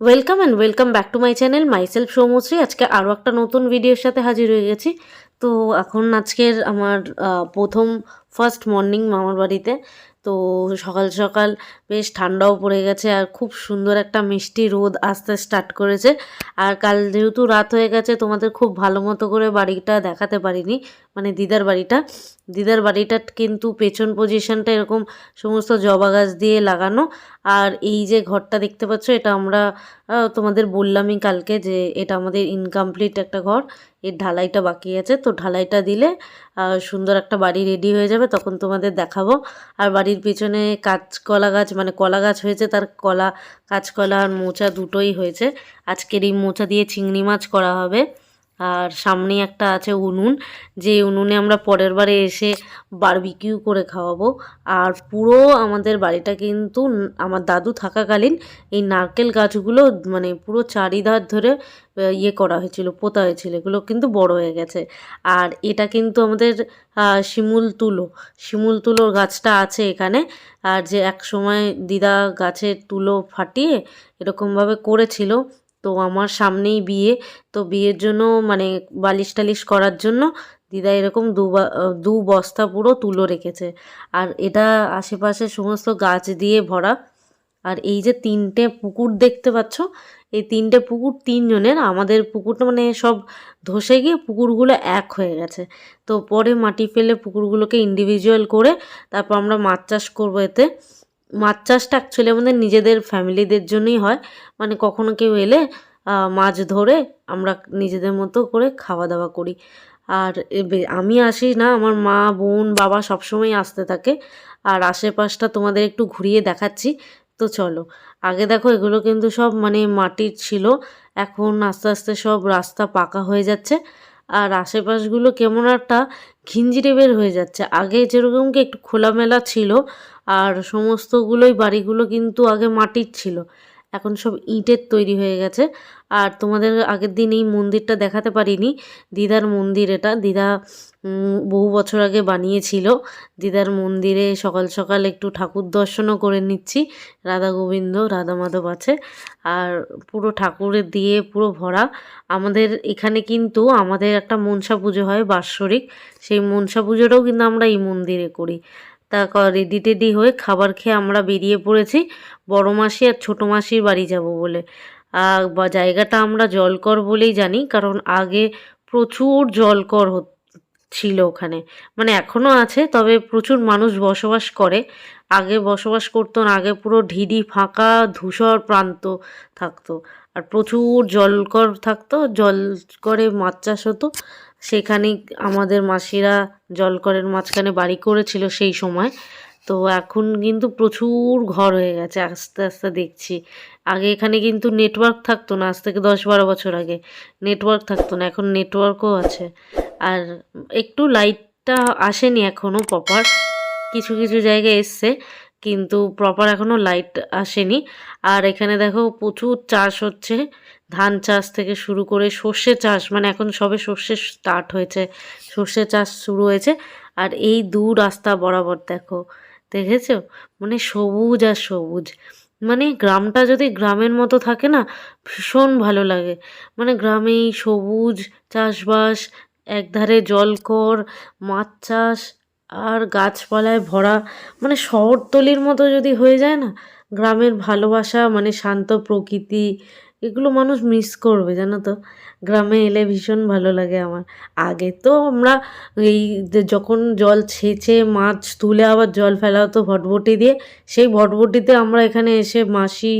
Welcome and welcome back to my channel myself Soumashree আজকে আরও একটা নতুন ভিডিওর সাথে হাজির হয়ে গেছি। তো এখন আজকের আমার প্রথম ফার্স্ট মর্নিং মামার বাড়িতে। তো সকাল সকাল বেশ ঠান্ডাও পড়ে গেছে আর খুব সুন্দর একটা মিষ্টি রোদ আসতে স্টার্ট করেছে। আর কাল যেহেতু রাত হয়ে গেছে, তোমাদের খুব ভালো মতো করে বাড়িটা দেখাতে পারিনি মানে দিদার বাড়িটা। দিদার বাড়িটা কিন্তু পেছন পজিশনটা এরকম সমস্ত জবা গাছ দিয়ে লাগানো। আর এই যে ঘরটা দেখতে পাচ্ছ, এটা আমরা তোমাদের বললামই কালকে যে এটা আমাদের ইনকমপ্লিট একটা ঘর। এর ঢালাইটা বাকি আছে, তো ঢালাইটা দিলে সুন্দর একটা বাড়ি রেডি হয়ে যাবে। তখন তোমাদের দেখাবো। আর বাড়ির পিছনে কাঁচকলা গাছ মানে কলা গাছ হয়েছে, তার কলা, কাঁচকলা আর মোচা দুটোই হয়েছে। আজকের এই মোচা দিয়ে চিংড়ি মাছ করা হবে। আর সামনেই একটা আছে উনুন, যে উনুনে আমরা পরের বারে এসে বারবিকিউ করে খাওয়াবো। আর পুরো আমাদের বাড়িটা কিন্তু আমার দাদু থাকাকালীন এই নারকেল গাছগুলো মানে পুরো চারিধার ধরে ইয়ে করা হয়েছিল, পোতা হয়েছিল, এগুলো কিন্তু বড় হয়ে গেছে। আর এটা কিন্তু আমাদের শিমুল তুলো, শিমুল তুলোর গাছটা আছে এখানে। আর যে এক সময় দিদা গাছের তুলো ফাটিয়ে এরকমভাবে করেছিল তো আমার সামনেই বিয়ে। তো বিয়ের জন্য মানে বালিশ টালিশ করার জন্য দিদা এরকম দু দু বস্তা পুরো তুলো রেখেছে। আর এটা আশেপাশে সমস্ত গাছ দিয়ে ভরা। আর এই যে তিনটে পুকুর দেখতে পাচ্ছ, এই তিনটে পুকুর তিনজনের। আমাদের পুকুরটা মানে সব ধসে গিয়ে পুকুরগুলো এক হয়ে গেছে। তো পরে মাটি ফেলে পুকুরগুলোকে ইন্ডিভিজুয়াল করে তারপর আমরা মাছ চাষ করব এতে। মাছ চাষটা অ্যাকচুয়ালি আমাদের নিজেদের ফ্যামিলিদের জন্যই হয়। মানে কখনো কেউ এলে মাছ ধরে আমরা নিজেদের মতো করে খাওয়া দাওয়া করি। আর আমি আসি না, আমার মা, বোন, বাবা সবসময় আসতে থাকে। আর আশেপাশটা তোমাদের একটু ঘুরিয়ে দেখাচ্ছি। তো চলো, আগে দেখো এগুলো কিন্তু সব মানে মাটির ছিল। এখন আস্তে আস্তে সব রাস্তা পাকা হয়ে যাচ্ছে। আর আশেপাশগুলো কেমন একটা ঘিঞ্জিরে বের হয়ে যাচ্ছে। আগে যেরকম কি একটু খোলামেলা ছিল, আর সমস্তগুলোই বাড়িগুলো কিন্তু আগে মাটির ছিল। এখন সব ইটের তৈরি হয়ে গেছে। আর তোমাদের আগের দিন এই মন্দিরটা দেখাতে পারিনি। দিদার মন্দির এটা। দিদা বহু বছর আগে বানিয়েছিল। দিদার মন্দিরে সকাল সকাল একটু ঠাকুর দর্শনও করে নিচ্ছি। রাধা গোবিন্দ, রাধা মাধব আছে। আর পুরো ঠাকুরের দিয়ে পুরো ভরা। আমাদের এখানে কিন্তু আমাদের একটা মনসা পুজো হয় বাৎসরিক। সেই মনসা পুজোটাও কিন্তু আমরা এই মন্দিরে করি। তা রেডি টেডি হয়ে খাবার খেয়ে আমরা বেরিয়ে পড়েছি। বড় মাসি আর ছোটো মাসির বাড়ি যাব বলে। আর বা জায়গাটা আমরা জলকর বলেই জানি, কারণ আগে প্রচুর জলকর ছিল ওখানে। মানে এখনও আছে, তবে প্রচুর মানুষ বসবাস করে। আগে বসবাস করতো না, আগে পুরো ঢিডি, ফাঁকা, ধূসর প্রান্ত থাকতো। আর প্রচুর জলকর থাকতো জল করে মাছ চাষ হতো। সেখানেই আমাদের মাসিরা জলকরের মাঝখানে বাড়ি করেছিল সেই সময়। তো এখন কিন্তু প্রচুর ঘর হয়ে গেছে, আস্তে আস্তে দেখছি। আগে এখানে কিন্তু নেটওয়ার্ক থাকতো না, আজ থেকে দশ বারো বছর আগে নেটওয়ার্ক থাকতো না, এখন নেটওয়ার্কও আছে। আর একটু লাইটটা আসেনি এখনও প্রপার কিছু কিছু জায়গায় এসছে, কিন্তু প্রপার এখনও লাইট আসেনি। আর এখানে দেখো প্রচুর চাষ হচ্ছে ধান চাষ থেকে শুরু করে সর্ষে চাষ মানে এখন সবে সর্ষে স্টার্ট হয়েছে, সর্ষে চাষ শুরু হয়েছে। আর এই দু রাস্তা বরাবর দেখো, দেখেছ? মানে সবুজ আর সবুজ। মানে গ্রামটা যদি গ্রামের মতো থাকে না, ভীষণ ভালো লাগে। মানে গ্রামে এই সবুজ, চাষবাস, একধারে জলকর, মাছ চাষ আর গাছপালায় ভরা। মানে শহরতলির মতো যদি হয়ে যায় না, গ্রামের ভালোবাসা মানে শান্ত প্রকৃতি এগুলো মানুষ মিস করবে, জানো তো? গ্রামে এলে ভীষণ ভালো লাগে আমার। আগে তো আমরা এই যখন জল ছেঁচে মাছ তুলে আবার জল ফেলা হতো ভটভটি দিয়ে, সেই ভটভটিতে আমরা এখানে এসে মাসি,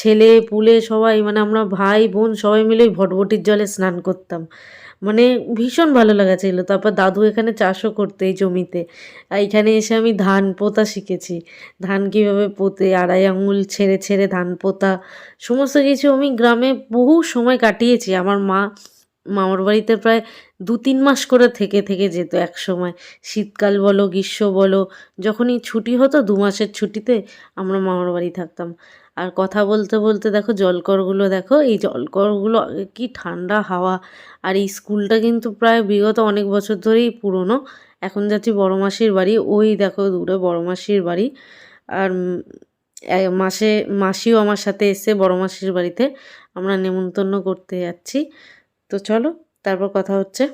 ছেলে, পুলে সবাই মানে আমরা ভাই, বোন সবাই মিলে ভটভটির জলে স্নান করতাম। মানে ভীষণ ভালো লাগা ছিল তারপর দাদু এখানে চাষও করতে এই জমিতে। এখানে এসে আমি ধান পোতা শিখেছি। ধান কীভাবে পোতে, আড়াই আঙুল ছেড়ে ছেড়ে ধান পোতা, সমস্ত কিছু আমি গ্রামে বহু সময় কাটিয়েছি। আমার মা, মামার বাড়িতে প্রায় দু তিন মাস করে থেকে থেকে যেত এক সময়। শীতকাল বলো, গ্রীষ্ম বলো, যখনই ছুটি হতো দু মাসের ছুটিতে আমরা মামার বাড়ি থাকতাম। আর কথা বলতে বলতে দেখো জলকরগুলো দেখো, এই জলকরগুলো কি ঠান্ডা হাওয়া। আর এই স্কুলটা কিন্তু প্রায় বিগত অনেক বছর ধরেই পুরনো। এখন যাচ্ছি বড় মাসির বাড়ি, ওই দেখো দূরে বড় মাসির বাড়ি। আর মাসে, মাসিও আমার সাথে এসছে বড় মাসির বাড়িতে আমরা নেমন্তন্ন করতে যাচ্ছি। তো চলো, তারপর কথা হচ্ছে।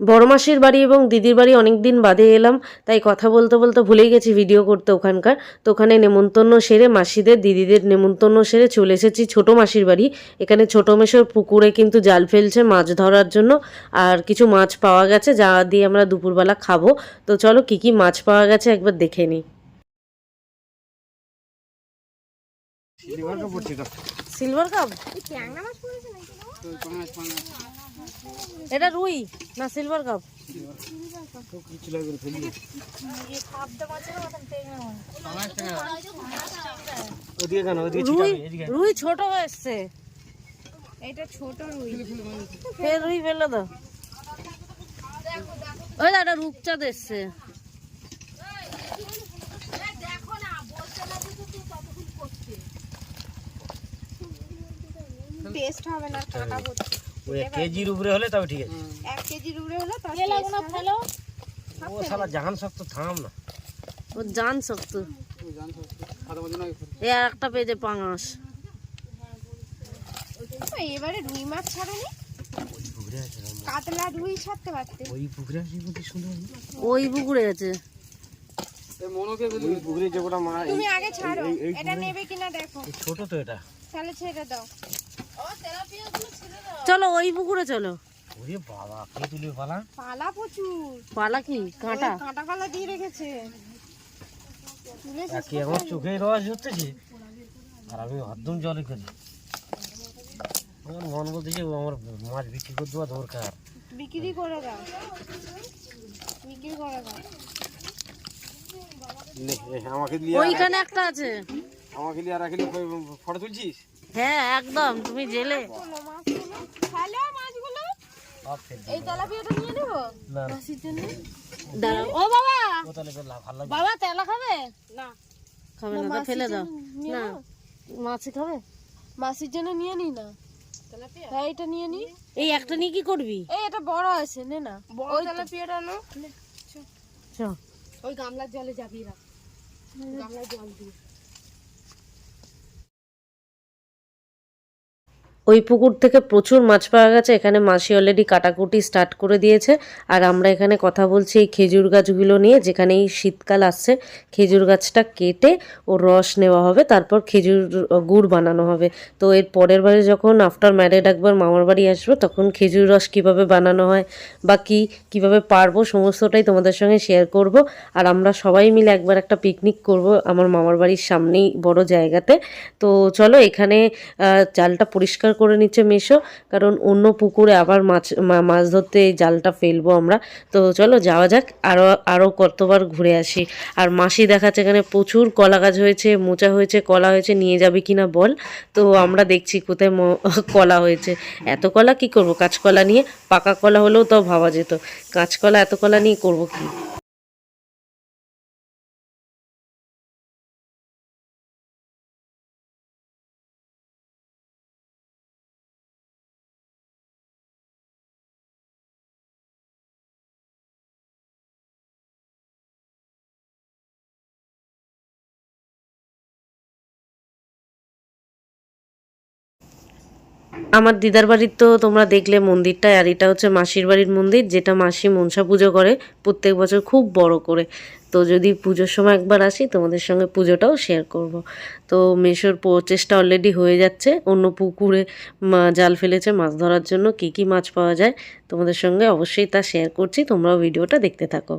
বড় মাসির বাড়ি এবং দিদির বাড়ি অনেক দিন বাদে এলাম তাই কথা বলতে বলতে ভুলেই গেছি ভিডিও করতে ওখানকার। তো ওখানে নেমন্তন্ন সেরে মাসিদের দিদিদের নেমন্তন্ন সেরে চলে এসেছি ছোটো মাসির বাড়ি। এখানে ছোটো মেশোর পুকুরে কিন্তু জাল ফেলছে মাছ ধরার জন্য আর কিছু মাছ পাওয়া গেছে যা দিয়ে আমরা দুপুরবেলা খাব। তো চলো কি কি মাছ পাওয়া গেছে একবার দেখে নিই। সিলভার কাপ এটা রুই না সিলভার কাপ ওদিকে কেন ওদিকে রুই রুই ছোট এসছে এটা ছোট রুই। ফের রুই ফেলে দাও। ওই দাদা রূপচাঁদ এসছে টেস্ট হবে না কাটা ওই কেজির উপরে হলে তবে ঠিক আছে। এক কেজির উপরে হলে ও শালা জাহান শক্ত থাম না। ও জান শক্ত। এ আর একটা পেয়েছে পাঙাশ। এবারে রুই মাছ ছাড়েনি? কাতলা রুই ছাড়তে পারতে। ওই পুকুরে আছে ওই পুকুরে আছে। তুমি আগে ছাড়ো। এই- এই এটা নেবে কিনা দেখো। এই ছোট তো এটা। তাহলে ছেড়ে দাও। চলো ওই পুকুরে চলো। ওরে বাবা কে তুলে পালা? পালা প্রচুর। পালা কি? কাঁটা? কাঁটা কালা দিয়ে রেখেছে। তুলে আমার চোখে রস হতেছে আর আমি হদ্দম জলে করি। আমার মন বলতেছে ও আমার মাছ বিক্রি করে দেওয়া দরকার। বিক্রি করে দাও। বিক্রি করে দাও। আমাকে দিয়ে ওইখানে একটা আছে। আমাকে দিয়ে আর রাখলি ফটো তুলছিস? হ্যাঁ একদম তুমি জেলে। এই তেলাপিয়াটা নিয়ে নেব? না না, জন্য? দাঁড়াও। ও বাবা! বাবা তেলা খাবে? না। খাবে না ফেলে দাও। না। মাছে খাবে? মাছের জন্য নিয়ে নি না? হ্যাঁ এটা নিয়ে নি। এই একটা নিয়ে কি করবি? এই এটা বড় আছে নে না। বড় তেলাপিয়াটা নো চ। ওই গামলার জলে যাবি রাখ। গামলার জল দিয়ে। ওই পুকুর থেকে প্রচুর মাছ পাওয়া গেছে। এখানে মাসি অলরেডি কাটাকুটি স্টার্ট করে দিয়েছে। আর আমরা এখানে কথা বলছি এই খেজুর গাছগুলো নিয়ে যেখানে এই শীতকাল আসছে, খেজুর গাছটা কেটে ও রস নেওয়া হবে, তারপর খেজুর গুড় বানানো হবে। তো এর পরের বারে যখন আফটার ম্যারেড একবার মামার বাড়ি আসব, তখন খেজুর রস কীভাবে বানানো হয় বা কী, কীভাবে পারব, সমস্তটাই তোমাদের সঙ্গে শেয়ার করব। আর আমরা সবাই মিলে একবার একটা পিকনিক করব আমার মামার বাড়ির সামনেই বড় জায়গাতে। তো চলো এখানে চালটা পরিষ্কার করে নিচ্ছে মেশো, কারণ অন্য পুকুরে আবার মাছ মাছ ধরতে এই জালটা ফেলব আমরা। তো চলো যাওয়া যাক আরও আরও কতবার ঘুরে আসি। আর মাসি দেখাচ্ছে এখানে প্রচুর কলা গাছ হয়েছে, মোচা হয়েছে, কলা হয়েছে, নিয়ে যাবে কিনা বল। তো আমরা দেখছি কোথায় কলা হয়েছে। এত কলা কি করব? কাঁচকলা নিয়ে পাকা কলা হলেও তাও ভাবা যেত। কাঁচকলা, এত কলা নিয়ে করব কি? আমার দিদার বাড়ির তো তোমরা দেখলে মন্দিরটা, আর এটা হচ্ছে মাসির বাড়ির মন্দির, যেটা মাসি মনসা পুজো করে প্রত্যেক বছর খুব বড় করে। তো যদি পুজোর সময় একবার আসি, তোমাদের সঙ্গে পুজোটাও শেয়ার করব। তো মেশোর প্রচেষ্টা অলরেডি হয়ে যাচ্ছে। অন্য পুকুরে জাল ফেলেছে মাছ ধরার জন্য কী কী মাছ পাওয়া যায়, তোমাদের সঙ্গে অবশ্যই তা শেয়ার করছি। তোমরাও ভিডিওটা দেখতে থাকো।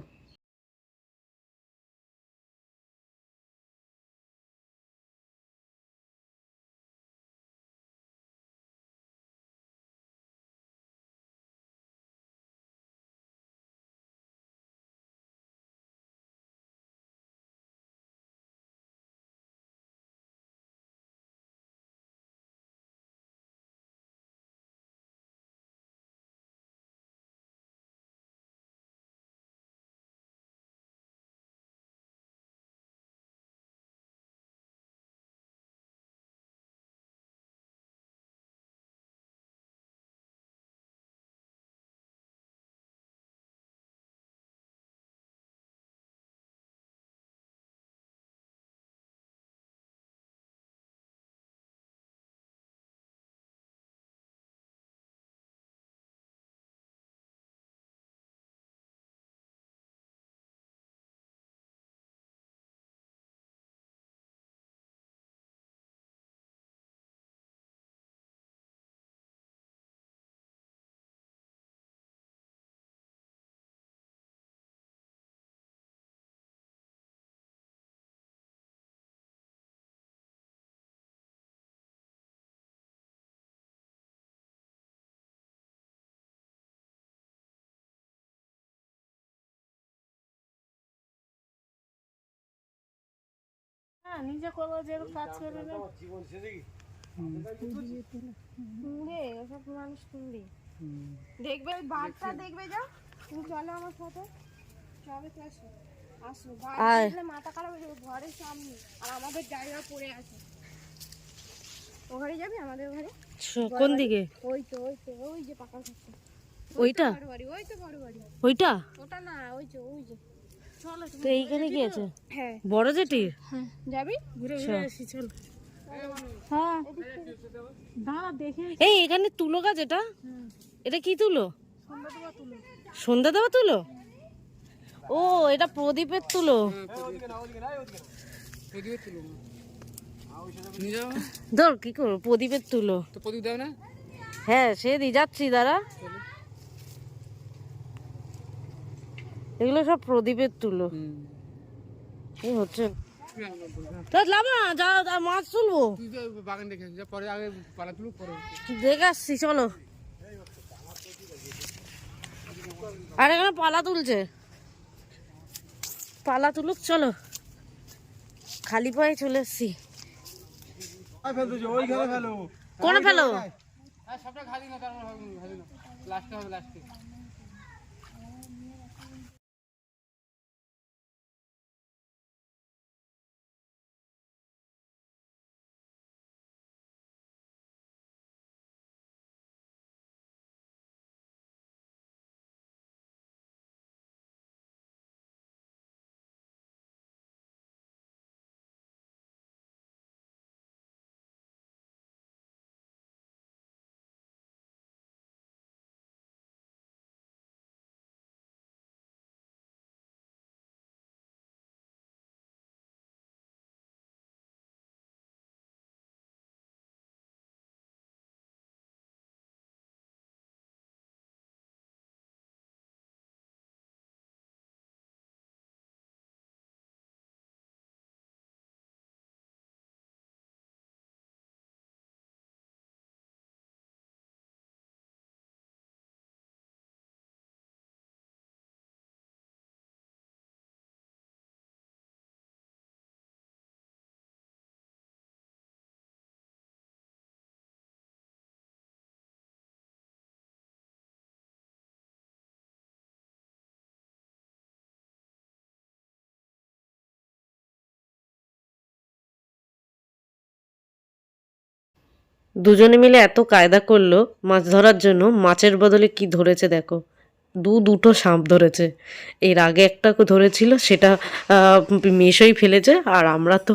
নিজে করব যে কাজ করে না। জীবন শেষে কি? শুনবে ওসব মানুষ শুনবে দেখবে বাঘটা দেখবে যা। তুমি চলো আমার সাথে। তো আসো। আসো বাঘ। মাথা খারাপ হয়ে যাবে ঘরের সামনে। আর আমাদের জায়গা পড়ে আছে। ও ঘরে যাবি? আমাদের ঘরে? কোন দিকে? ওই তো ওই তো ওই যে পাকা ওইটা? বড় ওই তো বড় ওইটা? ওটা না ওই যে ওই যে। তো এইখানে কি আছে? হ্যাঁ। বড় জেটির হ্যাঁ যাবি? ঘুরে আচ্ছা। ঘুরে আসি চল। হ্যাঁ। দাঁড়া দেখে এই এখানে তুলো গাছ এটা? এটা কি তুলো? সন্ধ্যা দেওয়া তুলো। ও এটা প্রদীপের তুলো। ধর কি করব? প্রদীপের তুলো। প্রদীপ দাও না। হ্যাঁ সে দি যাচ্ছি দাঁড়া। এগুলো সব প্রদীপের তুলো। এই হচ্ছে। মাছ তুলবো। তুই তো বাগান দেখে আসছি চলো। আর এখানে পালা তুলছে। পালা তুলুক চলো। খালি পায়ে চলে এসছি কোন ফেলো সবটা খালি না তারপর হবে না, খালি না লাস্টে হবে লাস্টে দুজনে মিলে এত কায়দা করল মাছ ধরার জন্য, মাছের বদলে কি ধরেছে দেখো। দু দুটো সাপ ধরেছে। এর আগে একটা ধরেছিল, সেটা মেশোই ফেলেছে, আর আমরা তো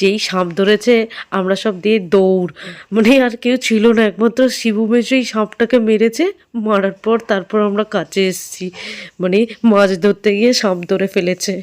যেই সাপ ধরেছে, আমরা সব দিয়ে দৌড়। মানে আর কেউ ছিল না, একমাত্র শিবু মেশোই সাপটাকে মেরেছে, মারার পর তারপর আমরা কাছে এসেছি। মানে মাছ ধরতে গিয়ে সাপ ধরে ফেলেছে।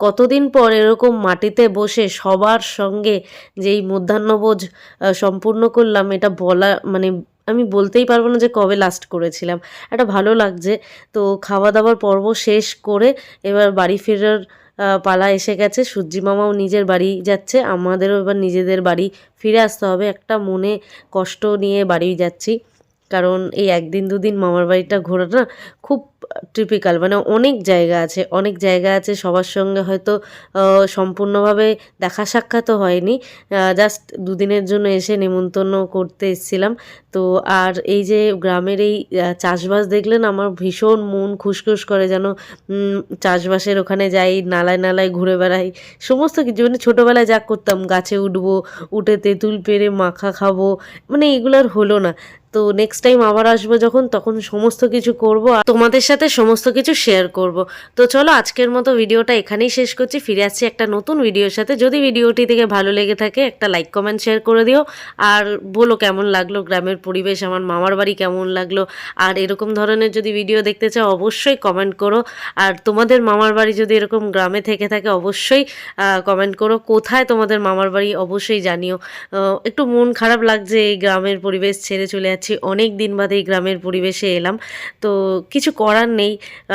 কতদিন পর এরকম মাটিতে বসে সবার সঙ্গে যেই মধ্যাহ্নভোজ সম্পূর্ণ করলাম, এটা বলা মানে আমি বলতেই পারব না যে কবে লাস্ট করেছিলাম। এটা ভালো লাগছে। তো খাওয়া দাওয়ার পর্ব শেষ করে এবার বাড়ি ফেরার পালা এসে গেছে। সূর্যি মামাও নিজের বাড়ি যাচ্ছে। আমাদেরও এবার নিজেদের বাড়ি ফিরে আসতে হবে। একটা মনে কষ্ট নিয়ে বাড়ি যাচ্ছি। কারণ এই একদিন দুদিন মামার বাড়িটা ঘোরা না খুব টিপিক্যাল মানে অনেক জায়গা আছে, অনেক জায়গা আছে সবার সঙ্গে হয়তো সম্পূর্ণভাবে দেখা সাক্ষাৎও হয়নি। জাস্ট দুদিনের জন্য এসে নেমন্তন্ন করতে এসেছিলাম। তো আর এই যে গ্রামের এই চাষবাস দেখলেন আমার ভীষণ মন খুশখুশ করে যেন চাষবাসের ওখানে যাই, নালায় নালায় ঘুরে বেড়াই, সমস্ত কিছু মানে ছোটোবেলায় যা করতাম, গাছে উঠবো, উঠে তেঁতুল পেরে মাখা খাব মানে এগুলো আর হলো না। তো নেক্সট টাইম আবার আসব যখন, তখন সমস্ত কিছু করব আর তোমাদের সাথে সমস্ত কিছু শেয়ার করব। তো চলো, আজকের মতো ভিডিওটা এখানেই শেষ করছি। ফিরে আসছি একটা নতুন ভিডিওর সাথে। যদি ভিডিওটি থেকে ভালো লেগে থাকে, একটা লাইক কমেন্ট শেয়ার করে দিও। আর বলো কেমন লাগল, গ্রামের পরিবেশ, আমার মামার বাড়ি কেমন লাগল? আর এরকম ধরনের যদি ভিডিও দেখতে চাও, অবশ্যই কমেন্ট করো। আর তোমাদের মামার বাড়ি যদি এরকম গ্রামে থেকে থাকে, অবশ্যই কমেন্ট করো। কোথায় তোমাদের মামার বাড়ি, অবশ্যই জানিও। একটু মন খারাপ লাগছে এই গ্রামের পরিবেশ ছেড়ে চলে যাচ্ছি, অনেক দিন বাদে এই গ্রামের পরিবেশে এলাম। তো কিছু করার নেই,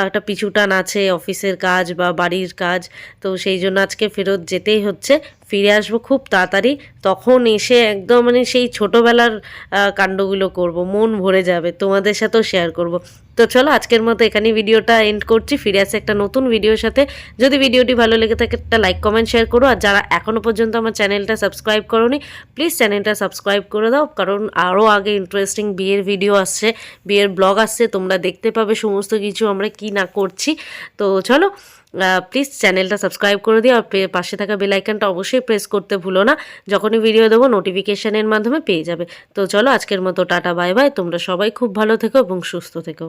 একটা পিছুটান আছে, অফিসের কাজ বা বাড়ির কাজ। তো সেই জন্য আজকে ফেরত যেতেই হচ্ছে। ফিরে আসব খুব তাড়াতাড়ি। তখন এসে একদম মানে সেই ছোটোবেলার কাণ্ডগুলো করব, মন ভরে যাবে। তোমাদের সাথেও শেয়ার করব। তো চলো আজকের মতো এখানেই ভিডিওটা এন্ড করছি। ফিরে আসে একটা নতুন ভিডিওর সাথে। যদি ভিডিওটি ভালো লেগে থাকে, একটা লাইক কমেন্ট শেয়ার করো। আর যারা এখনও পর্যন্ত আমার চ্যানেলটা সাবস্ক্রাইব করোনি প্লিজ চ্যানেলটা সাবস্ক্রাইব করে দাও। কারণ আরও আগে ইন্টারেস্টিং বিয়ের ভিডিও আসছে, বিয়ের ব্লগ আসছে, তোমরা দেখতে পাবে সমস্ত কিছু আমরা কি না করছি। তো চলো প্লিজ চ্যানেলটা সাবস্ক্রাইব করে দিও। আর পাশে থাকা বেল আইকনটা অবশ্যই প্রেস করতে ভুলো না। যখনই ভিডিও দেবো নোটিফিকেশনের মাধ্যমে পেয়ে যাবে। তো চলো, আজকের মতো টাটা বাই বাই তোমরা সবাই খুব ভালো থেকো এবং সুস্থ থেকো।